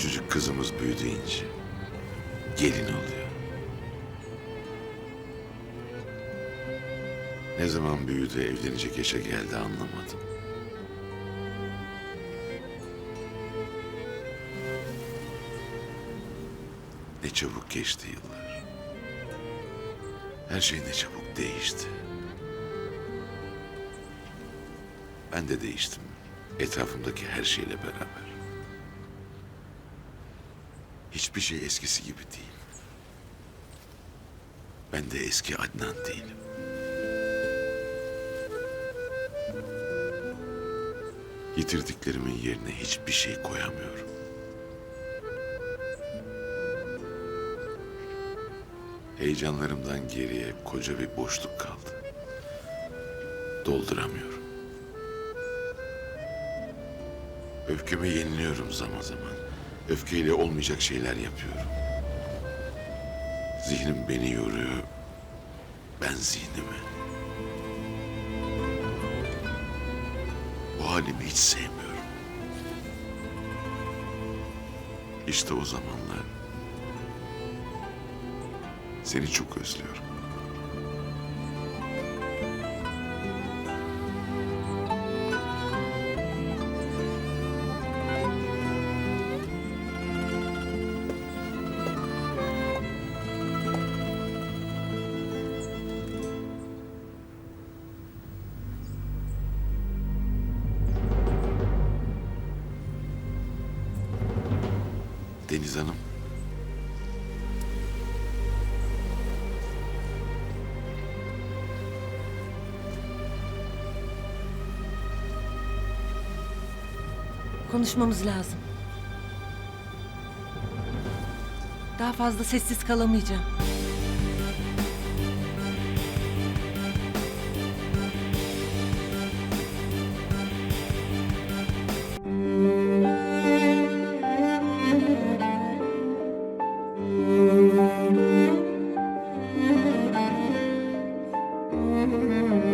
Küçücük kızımız büyüdü. Gelin oluyor. Ne zaman büyüdü evlenecek yaşa geldi anlamadım. Ne çabuk geçti yıllar. Her şey ne çabuk değişti. Ben de değiştim. Etrafımdaki her şeyle beraber. Hiçbir şey eskisi gibi değil. Ben de eski Adnan değilim. Yitirdiklerimin yerine hiçbir şey koyamıyorum. Heyecanlarımdan geriye koca bir boşluk kaldı. Dolduramıyorum. Öfkemi yeniliyorum zaman zaman. Öfkeyle olmayacak şeyler yapıyorum. Zihnim beni yoruyor. Ben zihnimi. Bu halimi hiç sevmiyorum. İşte o zamanlar seni çok özlüyorum. Deniz Hanım. Konuşmamız lazım. Daha fazla sessiz kalamayacağım. Mm-hmm.